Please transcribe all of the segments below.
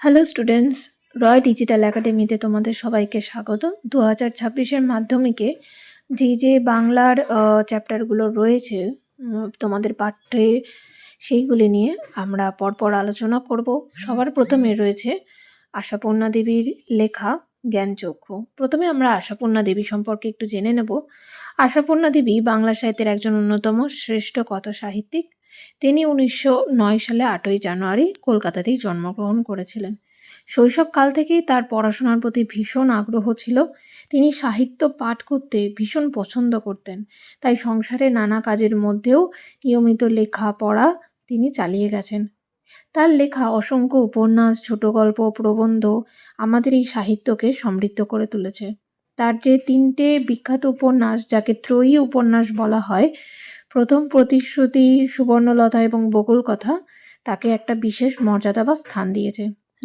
Hello students রয় digital একাডেমিতে তোমাদের সবাইকে স্বাগত। দু হাজার ছাব্বিশের মাধ্যমিকে যে যে বাংলার চ্যাপ্টারগুলো রয়েছে তোমাদের পাঠ্যে, সেইগুলি নিয়ে আমরা পরপর আলোচনা করব। সবার প্রথমে রয়েছে আশাপূর্ণা দেবীর লেখা জ্ঞানচক্ষু প্রথমে আমরা আশাপূর্ণা দেবী সম্পর্কে একটু জেনে নেব। আশাপূর্ণা দেবী বাংলা সাহিত্যের একজন অন্যতম শ্রেষ্ঠ কথা সাহিত্যিক তিনি উনিশশো নয় সালে আটই জানুয়ারি কলকাতাতেই জন্মগ্রহণ করেছিলেন। শৈশবকাল থেকেই তার পড়াশোনার প্রতি ভীষণ আগ্রহ ছিল। তিনি সাহিত্য পাঠ করতে ভীষণ পছন্দ করতেন। তাই সংসারে নানা কাজের মধ্যেও নিয়মিত লেখা পড়া তিনি চালিয়ে গেছেন। তার লেখা অসংখ্য উপন্যাস, ছোট গল্প, প্রবন্ধ আমাদের এই সাহিত্যকে সমৃদ্ধ করে তুলেছে। তার যে তিনটে বিখ্যাত উপন্যাস, যাকে ত্রয়ী উপন্যাস বলা হয় প্রথম প্রতিশ্রুতি, সুবর্ণলতা এবং বকুল কথা তাকে একটা বিশেষ মর্যাদা বা স্থান দিয়েছে।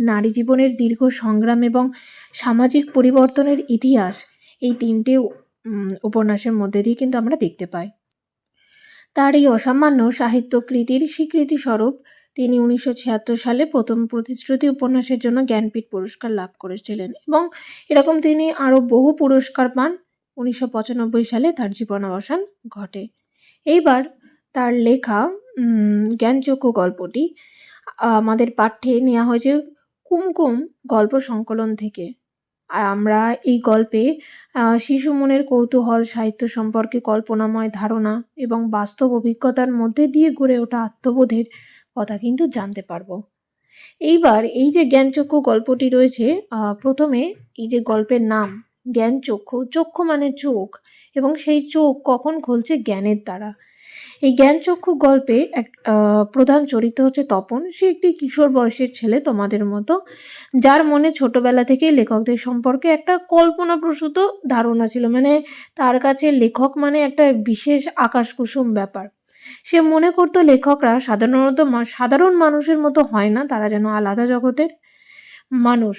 নারী জীবনের দীর্ঘ সংগ্রাম এবং সামাজিক পরিবর্তনের ইতিহাস এই তিনটে উপন্যাসের মধ্যে দিয়ে কিন্তু আমরা দেখতে পাই। তার এই অসামান্য সাহিত্য কৃতির স্বীকৃতি স্বরূপ তিনি উনিশশো ছিয়াত্তর সালে প্রথম প্রতিশ্রুতি উপন্যাসের জন্য জ্ঞানপীঠ পুরস্কার লাভ করেছিলেন এবং এরকম তিনি আরও বহু পুরস্কার পান। উনিশশো পঁচানব্বই সালে তার জীবনাবসান ঘটে। এইবার তার লেখা জ্ঞানচক্ষু গল্পটি আমাদের পাঠ্যে নেওয়া হয়েছে কুমকুম গল্প সংকলন থেকে। আমরা এই গল্পে শিশু মনের কৌতূহল, সাহিত্য সম্পর্কে কল্পনাময় ধারণা এবং বাস্তব অভিজ্ঞতার মধ্যে দিয়ে গড়ে ওঠা আত্মবোধের কথা কিন্তু জানতে পারব। এইবার এই যে জ্ঞানচক্ষু গল্পটি রয়েছে প্রথমে এই যে গল্পের নাম জ্ঞানচক্ষু চক্ষু চক্ষু মানে চোখ, এবং সেই চোখ কখন খুলছে জ্ঞানের দ্বারা। এই জ্ঞানচক্ষু গল্পে এক প্রধান চরিত্র হচ্ছে তপন। সে একটি কিশোর বয়সের ছেলে তোমাদের মতো, যার মনে ছোটবেলা থেকেই লেখকদের সম্পর্কে একটা কল্পনাপ্রসূত ধারণা ছিল। মানে তার কাছে লেখক মানে একটা বিশেষ আকাশকুসুম ব্যাপার। সে মনে করতো লেখকরা সাধারণত সাধারণ মানুষের মতো হয় না, তারা যেন আলাদা জগতের মানুষ।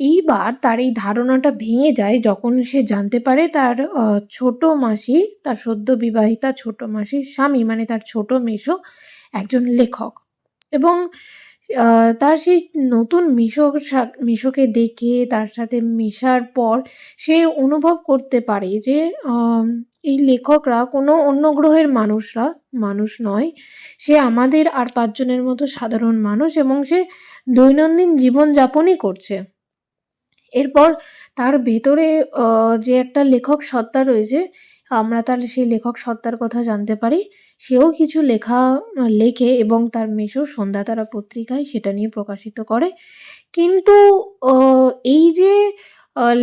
এইবার তার এই ধারণাটা ভেঙে যায় যখন সে জানতে পারে তার ছোট মাসি, তার সদ্য বিবাহিতা ছোট মাসির স্বামী মানে তার ছোট মেশো একজন লেখক। এবং তার সেই নতুন মিশক মিশোকে দেখে তার সাথে মেশার পর সে অনুভব করতে পারে যে এই লেখকরা কোনো অন্য গ্রহের মানুষরা, মানুষ নয়। সে আমাদের আর পাঁচজনের মতো সাধারণ মানুষ এবং সে দৈনন্দিন জীবনযাপনই করছে। এরপর তার ভেতরে যে একটা লেখক সত্তা রয়েছে, আমরা তার সেই লেখক সত্তার কথা জানতে পারি। সেও কিছু লেখা, লেখে এবং তার মেশো সন্ধ্যাতারা পত্রিকায় সেটা নিয়ে প্রকাশিত করে। কিন্তু এই যে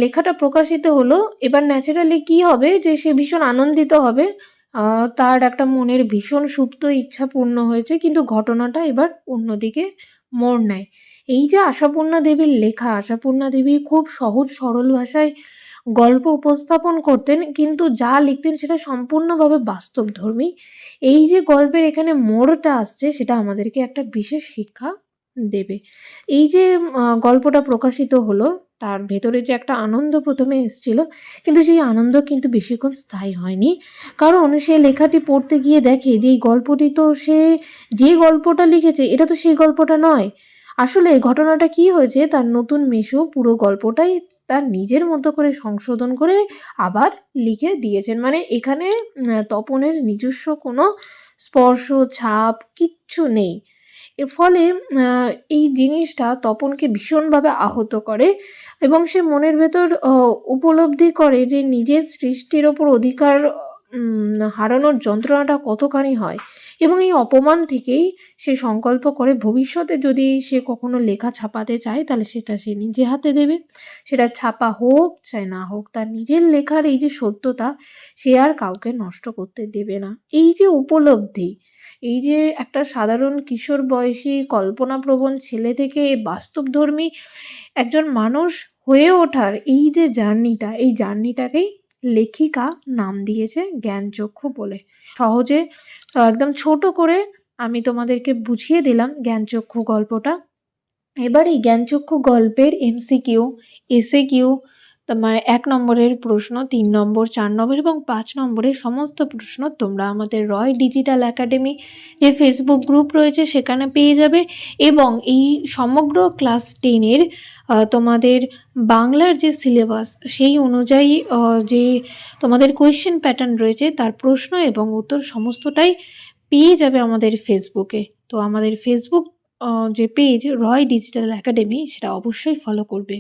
লেখাটা প্রকাশিত হলো, এবার ন্যাচারালি কি হবে যে, সে ভীষণ আনন্দিত হবে। তার একটা মনের ভীষণ সুপ্ত ইচ্ছা পূর্ণ হয়েছে, কিন্তু ঘটনাটা এবার অন্যদিকে মোড় নেয়। এই যে আশাপূর্ণা দেবীর লেখা, আশাপূর্ণা দেবী খুব সহজ, সরল ভাষায় গল্প উপস্থাপন করতেন, কিন্তু যা লিখতেন সেটা সম্পূর্ণভাবে বাস্তবধর্মী। এই যে গল্পের এখানে মোড়টা আসছে, সেটা আমাদেরকে একটা বিশেষ শিক্ষা দেবে। এই যে গল্পটা প্রকাশিত হলো তার ভেতরে যে একটা আনন্দ প্রথমে এসেছিল, কিন্তু সেই আনন্দ কিন্তু বেশিক্ষণ স্থায়ী হয়নি। কারণ সে লেখাটি পড়তে গিয়ে দেখে যে এই গল্পটি তো সে যে গল্পটা লিখেছে, এটা তো সেই গল্পটা নয়। আসলে ঘটনাটা কি হয়েছে, তার নতুন মেশো পুরো গল্পটাই তার নিজের মতো করে সংশোধন করে আবার লিখে দিয়েছেন। মানে এখানে তপনের নিজস্ব কোনো স্পর্শ, ছাপ, কিচ্ছু নেই। এর ফলে এই জিনিসটা তপনকে ভীষণভাবে আহত করে এবং সে মনের ভেতর উপলব্ধি করে যে নিজের সৃষ্টির ওপর অধিকার হারানোর যন্ত্রণাটা কতখানি হয়। এবং এই অপমান থেকেই সে সংকল্প করে ভবিষ্যতে যদি সে কখনো লেখা ছাপাতে চায়, তাহলে সেটা সে নিজে হাতে দেবে। সেটা ছাপা হোক, চাই না হোক, তার নিজের লেখার এই যে সত্যতা, সে আর কাউকে নষ্ট করতে দেবে না। এই যে উপলব্ধি, এই যে একটা সাধারণ কিশোর বয়সী কল্পনাপ্রবণ ছেলে থেকে বাস্তবধর্মী একজন মানুষ হয়ে ওঠার এই যে জার্নিটা, এই জার্নিটাকেই লেখিকা নাম দিয়েছে জ্ঞানচক্ষু বলে। সহজে, একদম ছোট করে আমি তোমাদেরকে বুঝিয়ে দিলাম জ্ঞানচক্ষু গল্পটা। এবার এই জ্ঞানচক্ষু গল্পের এমসিকিউ এসে কিউ তো মানে ১ নম্বরের প্রশ্ন, তিন নম্বর, চার নম্বর এবং পাঁচ নম্বরের সমস্ত প্রশ্ন তোমরা আমাদের রয় ডিজিটাল একাডেমি যে ফেসবুক গ্রুপ রয়েছে সেখানে পেয়ে যাবে এবং এই সমগ্র ক্লাস টেনের তোমাদের বাংলার যে সিলেবাস সেই অনুযায়ী যে তোমাদের কোয়েশ্চেন প্যাটার্ন রয়েছে তার প্রশ্ন এবং উত্তর সমস্তটাই পেয়ে যাবে আমাদের ফেসবুকে। তো আমাদের ফেসবুক যে পেজ রয় ডিজিটাল একাডেমি সেটা অবশ্যই ফলো করবে।